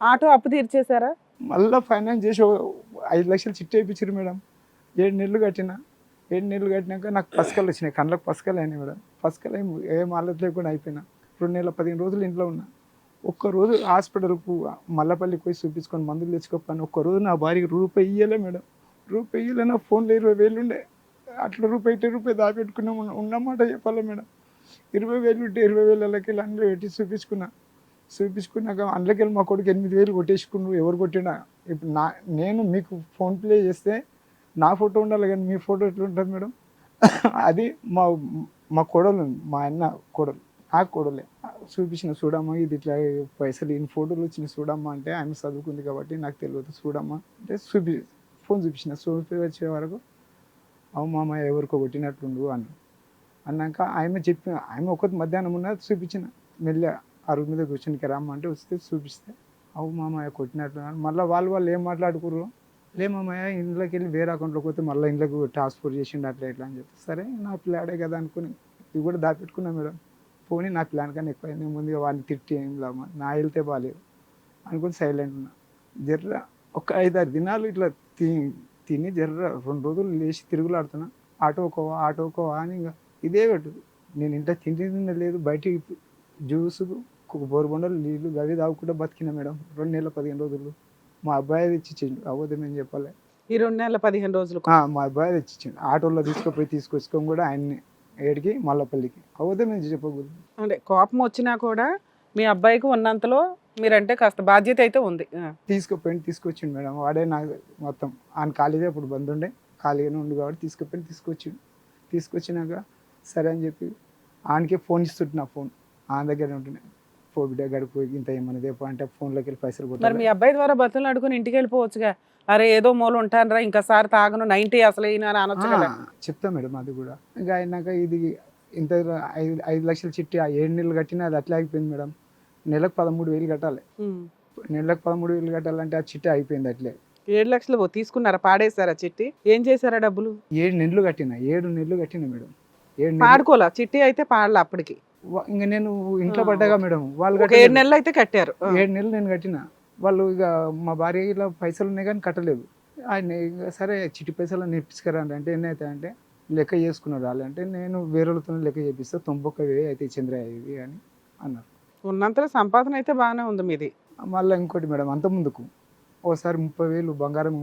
Auto అప్పు తీర్చేశారా? మళ్ళీ finance చేసి ఐదు లక్షలు చిట్టి వేయించారు మేడం. ఏడు నెలలు కట్టిన ఏడు నెలలు కట్టినాక నాకు పసకలు వచ్చినాయి కళ్ళకు పసకలు అయినాయి మేడం. పసకలు ఏం ఏం ఆలోచన లేకుండా అయిపోయినా. రెండు నెలల పదిహేను రోజులు ఇంట్లో ఉన్నా. ఒక్కరోజు హాస్పిటల్కు మల్లపల్లికి పోయి చూపించుకొని మందులు తెచ్చుకోకపోయినా ఒక్కరోజు నా భార్యకి రూపాయి ఇయ్యలే మేడం. రూపాయి ఇయ్యలే నా ఫోన్లో ఇరవై వేలు ఉండే. అట్లా రూపాయి ఇట్టే రూపాయి దాపెట్టుకున్నాం ఉన్నమాట చెప్పాలి మేడం. ఇరవై వేలు ఉంటే ఇరవై వేలకి అందులో పెట్టి చూపించుకున్నా. చూపించుకున్నాక అందులోకి వెళ్ళి మా కొడుకు ఎనిమిది వేలు కొట్టేసుకున్నాడు. ఎవరు కొట్టినా? ఇప్పుడు నా నేను మీకు ఫోన్పే చేస్తే నా ఫోటో ఉండాలి కానీ మీ ఫోటో ఎట్లా ఉంటుంది మేడం? అది మా మా కోడలు మా అన్న కోడలు ఆ కోడలే. చూపించిన చూడమ్మా ఇది ఇట్లా పైసలు ఇన్ని ఫోటోలు వచ్చిన చూడమ్మా అంటే ఆమె చదువుకుంది కాబట్టి నాకు తెలియదు. చూడమ్మా అంటే చూపి ఫోన్ చూపించిన. చూపి వచ్చే వరకు అవు మామ ఎవరికో కొట్టినట్లుండు అన్న. అన్నాక ఆమె చెప్పిన ఆమె ఒక మధ్యాహ్నం ఉన్నది చూపించిన. మెల్లె అరుగు మీద కూర్చొని రమ్మంటే వస్తే చూపిస్తే అవు మామయ్య కొట్టినట్లు మళ్ళీ వాళ్ళు వాళ్ళు ఏం మాట్లాడుకుర్రు? లే మామయ్య ఇంట్లోకి వెళ్ళి వేరే అకౌంట్లోకి పోతే మళ్ళీ ఇంట్లోకి ట్రాన్స్ఫర్ చేసిండు అట్లా ఇట్లా అని చెప్పి సరే నా పిల్లాడే కదా అనుకుని ఇవి కూడా దాపెట్టుకున్నా మేడం. పోనీ నా ప్లాన్ కన్నా ఎక్కువ నేను ముందుగా వాడిని తిట్టి ఏం లాభం? నా వెళ్తే బాగాలేదు అనుకుని సైలెంట్ ఉన్నా. జర్ర ఒక ఐదారు దినాలు ఇట్లా తిని తిని జర్ర రెండు రోజులు లేచి తిరుగులాడుతున్నా. ఆటోకోవా ఆటోకోవా అని ఇంకా ఇదే పెట్టు. నేను ఇంట్లో తిండి తిండి లేదు బయటికి జ్యూసు బోరుబొండలు నీళ్ళు గవి తాగుకుంటూ బతికిన మేడం. రెండు నెలల పదిహేను రోజులు. మా అబ్బాయి తెచ్చిచ్చిండు. అబద్ధం చెప్పాలి? ఈ రెండు నెలల పదిహేను రోజులు మా అబ్బాయి తెచ్చిచ్చిండు. ఆటోలో తీసుకుపోయి తీసుకొచ్చుకొని కూడా ఆయన్ని ఏడికి మల్లపల్లికి. అబద్ధం ఏం చెప్పకూడదు. అంటే కోపం వచ్చినా కూడా మీ అబ్బాయికి ఉన్నంతలో మీరంటే కాస్త బాధ్యత అయితే ఉంది. తీసుకుపోయి తీసుకొచ్చిండు మేడం. వాడే నాకు మొత్తం. ఆయన ఖాళీగా ఇప్పుడు బంద్ ఉండే. ఖాళీగానే ఉండు కాబట్టి తీసుకుపోయి తీసుకొచ్చిండు. తీసుకొచ్చినాక సరే అని చెప్పి ఆయనకే ఫోన్ ఇస్తుంటున్నా ఫోన్. ఆయన దగ్గర ఉంటున్నాయి. ఫో బిడ్డ గడుపు ఇంత ఏమన్నా దేపో అంటే ఫోన్లోకి వెళ్ళి పైసలు మరి కొట్టాలి. మీ అబ్బాయి ద్వారా బతులు అడుగుని ఇంటికి వెళ్ళిపోవచ్చుగా. అరే ఏదో మూల ఉంటానరా ఇంకోసారి తాగను నైన్టీ అసలు అని అనొచ్చు కదా. చెప్తా మేడం అది కూడా. ఇంకా అయినాక ఇది ఇంత ఐదు ఐదు లక్షల చిట్టి ఆ ఏడు నెలలు కట్టినా అది అట్లా అయిపోయింది మేడం. నెలకు పదమూడు వేలు కట్టాలి. నెలకు పదమూడు వేలు కట్టాలంటే ఆ చిట్టి అయిపోయింది అట్లే. ఏడు లక్షలు తీసుకున్నారా పాడేశారా చిట్టి? ఏం చేశారా డబ్బులు? ఏడు నెలలు కట్టిన ఏడు నెలలు కట్టిన మేడం. ఏడు పాడుకోలే చిట్టి అయితే పాడలే అప్పటికి. ఇంకా నేను ఇంట్లో పడ్డాగా మేడం. వాళ్ళు ఏడు. నెలలు అయితే కట్టారు. ఏడు నెలలు నేను కట్టిన. వాళ్ళు ఇక మా భార్య ఇలా పైసలు ఉన్నాయి కానీ కట్టలేదు. ఆయన సరే చిట్టి పైసలు నేర్పించుకరా అంటే ఎన్ని అవుతాయి అంటే లెక్క చేసుకున్నారు వాళ్ళు అంటే నేను వేరే వాళ్ళతో లెక్క చేపిస్తే తొంభొక్క వే అయితే చంద్రయ్య ఇది అని అన్నారు. ఉన్నంతలో సంపాదన అయితే బాగానే ఉంది మీది. మళ్ళీ ఇంకోటి మేడం అంత ముందుకు. ఓసారి ముప్పై వేలు బంగారం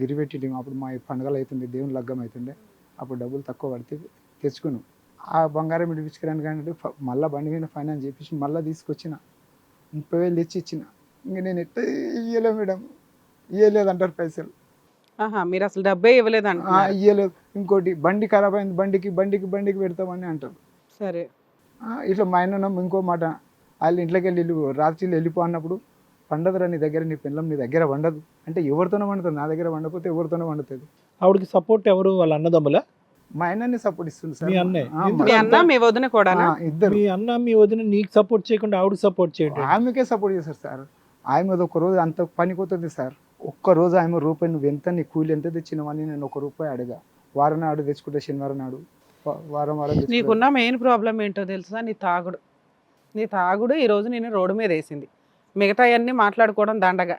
గిరిపెట్టి అప్పుడు మా పండుగలు అవుతుండే దేవుని లగ్గం అవుతుండే. అప్పుడు డబ్బులు తక్కువ పడితే తెచ్చుకున్నాం. ఆ బంగారం ఇడిపించుకోవడానికి అంటే మళ్ళీ బండి మీద ఫైనాన్స్ చేపించి మళ్ళీ తీసుకొచ్చిన. ముప్పై వేలు తెచ్చి ఇచ్చిన. ఇంక నేను ఎట్లా ఇయ్యలే మేడం. ఇయ్యలేదు అంటారు పైసలు. ఆహా మీరు అసలు డబ్బే ఇవ్వలేదు ఇయ్యలేదు. ఇంకోటి బండి ఖరాబ్ అయింది బండికి బండికి బండికి పెడతామని అంటారు. సరే. ఆ, ఇట్లా మా ఆయన ఇంకో మాట. వాళ్ళు ఇంట్లోకి వెళ్ళి వెళ్ళి రాత్రి వెళ్ళిపో అన్నప్పుడు పండదురా నీ దగ్గర నీ పిల్లం నీ దగ్గర వండదు. అంటే ఎవరితోనో వండుతుంది నా దగ్గర వండకపోతే ఎవరితోనో వండుతుంది. ఆవిడకి సపోర్ట్ ఎవరు? వాళ్ళ అన్నదమ్ముల? మా ఆయనని సపోర్ట్ ఇస్తుంది సార్. మీ అన్నయ్య? మీ అన్న మీ వదిన కూడా ఇద్దరు. మీ అన్న మీ వదిన నీకు సపోర్ట్ చేయకుండా ఆవిడకి సపోర్ట్ చేయడం ఆమెకే సపోర్ట్ చేస్తారు సార్. ఆమె ఒక రోజు అంత పనిపోతుంది సార్. ఒక్క రోజు ఆమె రూపాయి నువ్వు ఎంత నీ కూలి ఎంత తెచ్చినవని నేను ఒక రూపాయి అడగా. వారం నాడు తెచ్చుకుంటే శనివారం నాడు. వారం వారం. నీకున్న మెయిన్ ప్రాబ్లం ఏంటో తెలుసా? నీ తాగుడు. నీ తాగుడు ఈ రోజు నేను రోడ్డు మీద వేసింది. మిగతా అన్నీ మాట్లాడుకోవడం దండగా.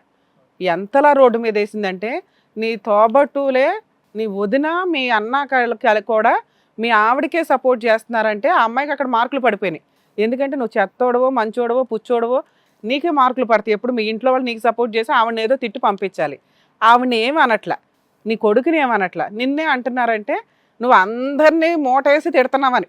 ఎంతలా రోడ్డు మీద వేసిందంటే నీ తోబట్టులే నీ వదిన మీ అన్న కళ్ళకి కూడా మీ ఆవిడకే సపోర్ట్ చేస్తున్నారంటే ఆ అమ్మాయికి అక్కడ మార్కులు పడిపోయినాయి. ఎందుకంటే నువ్వు చెత్తోడవో మంచోడవో పుచ్చోడవో నీకే మార్కులు పడతాయి. ఎప్పుడు మీ ఇంట్లో వాళ్ళు నీకు సపోర్ట్ చేసి ఆవిడని ఏదో తిట్టి పంపించాలి. ఆవిడని ఏమి అనట్లా నీ కొడుకుని ఏమనట్లా? నిన్నే అంటున్నారంటే నువ్వు అందరినీ మూటేసి తిడుతున్నావని.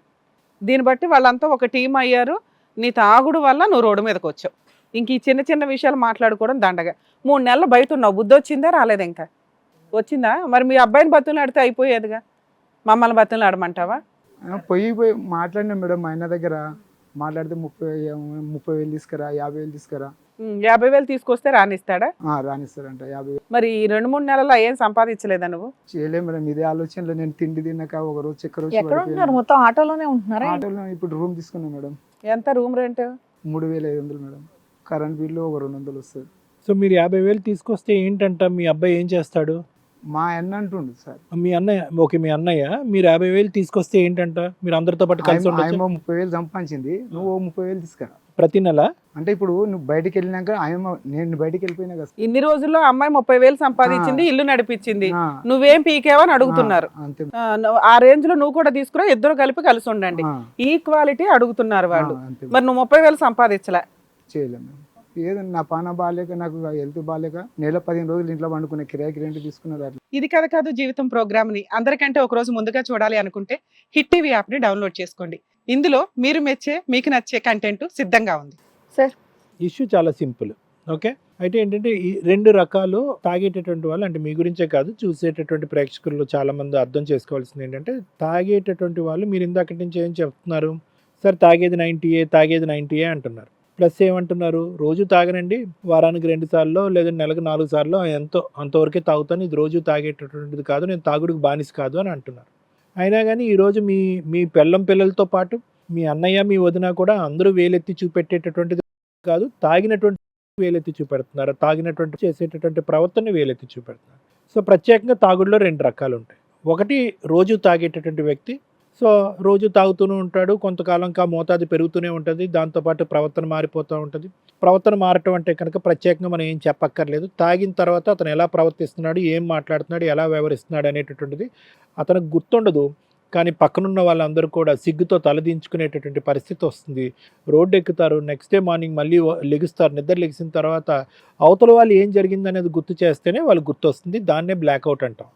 దీన్ని బట్టి వాళ్ళంతా ఒక టీం అయ్యారు. నీ తాగుడు వల్ల నువ్వు రోడ్డు మీదకి వచ్చావు. ఇంక ఈ చిన్న చిన్న విషయాలు మాట్లాడుకోవడం దండగా. మూడు నెలలు బయట ఉన్నావు. బుద్ధి వచ్చిందా రాలేదు ఇంకా? వచ్చిందా? మరి మీ అబ్బాయిని బతులు ఆడితే అయిపోయేదిగా? మమ్మల్ని బతులు ఆడమంటావా ఆ, పోయి పోయి మాట్లాడినా మేడం మా ఆయన దగ్గర. మాట్లాడితే ముప్పై ముప్పై వేలు తీసుకురా యాభై వేలు తీసుకురా. యాభై వేలు తీసుకొస్తే రానిస్తాడా? ఆ, రానిస్తారంట యాభై వేలు. మరి ఈ రెండు మూడు నెలల్లో ఏం సంపాదించలేదా నువ్వు? చేయలే మేడం ఇదే ఆలోచనలో నేను తిండి తిన్నాక ఒక రోజు చక్కెర ఎక్కడ. ఉంటున్నారు? మొత్తం ఆటోలోనే ఉంటున్నారా? ఆటోలో ఇప్పుడు రూమ్ తీసుకున్నా మేడం. ఎంత రూమ్ రెంట్? మూడు వేల ఐదు వందలు మేడం. కరెంట్ బిల్లు ఒక రెండు వందలు వస్తుంది. సో మీరు యాభై వేలు తీసుకొస్తే ఏంటంట? మీ అబ్బాయి ఏం చేస్తాడు? మా అన్న అంటుండు సార్. మీ అన్నయ్య ఓకే మీ అన్నయ్య మీరు యాభై వేలు తీసుకొస్తే ఏంటంట? మీరు అందరితో పాటు కలిసి ఆయన ఉండొచ్చు? ముప్పై వేలు సంపాదించింది. నువ్వు ఓ ముప్పై వేలు తీసుకురా. ప్రతి నెల? అంటే ఇప్పుడు నువ్వు బయటికి వెళ్ళినాక ఆయమ్మ నేను బయటికి వెళ్ళిపోయినా కదా. ఇన్ని రోజుల్లో అమ్మాయి ముప్పై వేలు సంపాదించింది ఇల్లు నడిపించింది. ఆ, నువ్వేం పీకేవని అడుగుతున్నారు. ఆ, అంతే. ఆ, నువ్వు ఆ రేంజ్లో నువ్వు కూడా తీసుకురా ఇద్దరు కలిపి కలిసి ఉండండి. ఆ, ఈక్వాలిటీ అడుగుతున్నారు వాళ్ళు. ఆ, అంతే. మరి నువ్వు ముప్పై వేలు సంపాదించలే. చేయలేము. ఏదో నా పాన బాగాలేక నాకు హెల్త్ బాగాలేక నెల పదిహేను రోజులు ఇంట్లో పండుకునే కిరాయికి రెంట్ తీసుకున్నది అట్లా. ఇది కథ కాదు జీవితం ప్రోగ్రామ్ని అందరికంటే ఒక రోజు ముందుగా చూడాలి అనుకుంటే హిట్ టీవీ యాప్ని డౌన్లోడ్ చేసుకోండి. ఇందులో మీరు మెచ్చే మీకు నచ్చే కంటెంట్ సిద్ధంగా ఉంది. ఇష్యూ చాలా సింపుల్. ఓకే? అయితే ఏంటంటే ఈ రెండు రకాలు తాగేటటువంటి వాళ్ళు అంటే మీ గురించే కాదు చూసేటటువంటి ప్రేక్షకులు చాలా మంది అర్థం చేసుకోవాల్సింది ఏంటంటే తాగేటటువంటి వాళ్ళు మీరు ఇందాకటి నుంచి ఏం చెప్తున్నారు? సార్ తాగేది నైంటీ ఏ తాగేది నైంటీ ఏ అంటున్నారు. ప్లస్ ఏమంటున్నారు? రోజు తాగనండి వారానికి రెండు సార్లు లేదా నెలకు నాలుగు సార్లు ఎంతో అంతవరకే తాగుతాను. ఇది రోజు తాగేటటువంటిది కాదు నేను తాగుడికి బానిస కాదు అని అంటున్నారు. అయినా కానీ ఈరోజు మీ మీ పెళ్ళం పిల్లలతో పాటు మీ అన్నయ్య మీ వదిన కూడా అందరూ వేలెత్తి చూపెట్టేటటువంటిది కాదు తాగినటువంటి వేలెత్తి చూపెడుతున్నారు. తాగినటువంటి చేసేటటువంటి ప్రవర్తన వేలెత్తి చూపెడుతున్నారు. సో ప్రత్యేకంగా తాగుడులో రెండు రకాలు ఉంటాయి. ఒకటి రోజు తాగేటటువంటి వ్యక్తి సో రోజు తాగుతూనే ఉంటాడు కొంతకాలం కా మోతాదు పెరుగుతూనే ఉంటుంది దాంతోపాటు ప్రవర్తన మారిపోతూ ఉంటుంది. ప్రవర్తన మారటం అంటే కనుక ప్రత్యేకంగా మనం ఏం చెప్పక్కర్లేదు. తాగిన తర్వాత అతను ఎలా ప్రవర్తిస్తున్నాడు ఏం మాట్లాడుతున్నాడు ఎలా వ్యవహరిస్తున్నాడు అనేటటువంటిది అతనికి గుర్తుండదు. కానీ పక్కనున్న వాళ్ళందరూ కూడా సిగ్గుతో తలదించుకునేటటువంటి పరిస్థితి వస్తుంది. రోడ్డు ఎక్కుతారు నెక్స్ట్ డే మార్నింగ్ మళ్ళీ లెగుస్తారు. నిద్ర లెగిసిన తర్వాత అవతల వాళ్ళు ఏం జరిగింది అనేది గుర్తు చేస్తేనే వాళ్ళు గుర్తొస్తుంది. దాన్నే బ్లాక్అవుట్ అంటాం.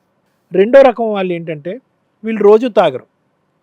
రెండో రకం వాళ్ళు ఏంటంటే వీళ్ళు రోజు తాగరు.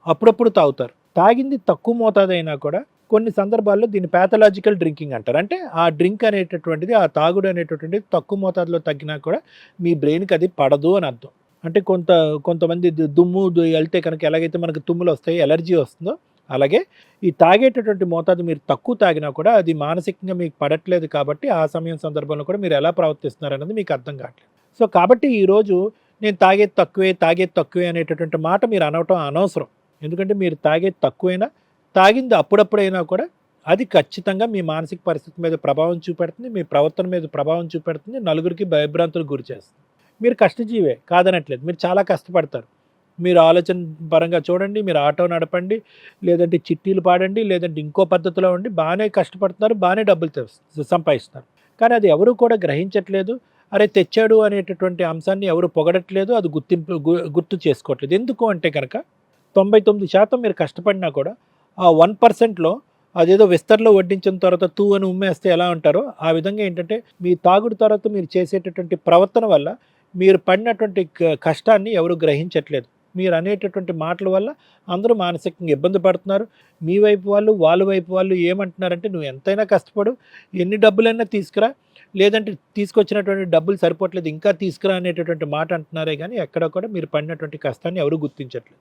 అప్పుడప్పుడు తాగుతారు. తాగింది తక్కువ మోతాదు అయినా కూడా కొన్ని సందర్భాల్లో దీన్ని ప్యాథలాజికల్ డ్రింకింగ్ అంటారు. అంటే ఆ డ్రింక్ అనేటటువంటిది ఆ తాగుడు అనేటటువంటిది తక్కువ మోతాదులో తగ్గినా కూడా మీ బ్రెయిన్కి అది పడదు అని అర్థం. అంటే కొంత కొంతమంది దుమ్ము వెళ్తే కనుక ఎలాగైతే మనకు తుమ్ములు వస్తాయి ఎలర్జీ వస్తుందో అలాగే ఈ తాగేటటువంటి మోతాదు మీరు తక్కువ తాగినా కూడా అది మానసికంగా మీకు పడట్లేదు కాబట్టి ఆ సమయం సందర్భంలో కూడా మీరు ఎలా ప్రవర్తిస్తున్నారు అనేది మీకు అర్థం కావట్లేదు. సో కాబట్టి ఈరోజు నేను తాగేది తక్కువే తాగేది తక్కువే అనేటటువంటి మాట మీరు అనవటం అనవసరం. ఎందుకంటే మీరు తాగేది తక్కువైనా తాగింది అప్పుడప్పుడైనా కూడా అది ఖచ్చితంగా మీ మానసిక పరిస్థితి మీద ప్రభావం చూపెడుతుంది మీ ప్రవర్తన మీద ప్రభావం చూపెడుతుంది నలుగురికి భయభ్రాంతులు గురి చేస్తుంది. మీరు కష్టజీవే కాదనట్లేదు. మీరు చాలా కష్టపడతారు. మీరు ఆలోచన పరంగా చూడండి మీరు ఆటో నడపండి లేదంటే చిట్టీలు పాడండి లేదంటే ఇంకో పద్ధతిలో ఉండి బాగానే కష్టపడుతున్నారు బాగానే డబ్బులు సంపాదిస్తున్నారు. కానీ అది ఎవరు కూడా గ్రహించట్లేదు. అరే తెచ్చాడు అనేటటువంటి అంశాన్ని ఎవరు పొగడట్లేదు అది గుర్తింపు గు- గుర్తు చేసుకోవట్లేదు. ఎందుకు అంటే కనుక తొంభై తొమ్మిది శాతం మీరు కష్టపడినా కూడా ఆ వన్ పర్సెంట్లో అదేదో విస్తర్లో వడ్డించిన తర్వాత తూ అని ఉమ్మేస్తే ఎలా ఉంటారో ఆ విధంగా ఏంటంటే మీ తాగుడు తర్వాత మీరు చేసేటటువంటి ప్రవర్తన వల్ల మీరు పడినటువంటి క- కష్టాన్ని ఎవరు గ్రహించట్లేదు. మీరు అనేటటువంటి మాటల వల్ల అందరూ మానసికంగా ఇబ్బంది పడుతున్నారు. మీ వైపు వాళ్ళు వాళ్ళ వైపు వాళ్ళు ఏమంటున్నారంటే నువ్వు ఎంతైనా కష్టపడు ఎన్ని డబ్బులైనా తీసుకురా లేదంటే తీసుకొచ్చినటువంటి డబ్బులు సరిపోవట్లేదు ఇంకా తీసుకురా అనేటటువంటి మాట అంటున్నారే కానీ ఎక్కడ కూడా మీరు పడినటువంటి కష్టాన్ని ఎవరు గుర్తించట్లేదు.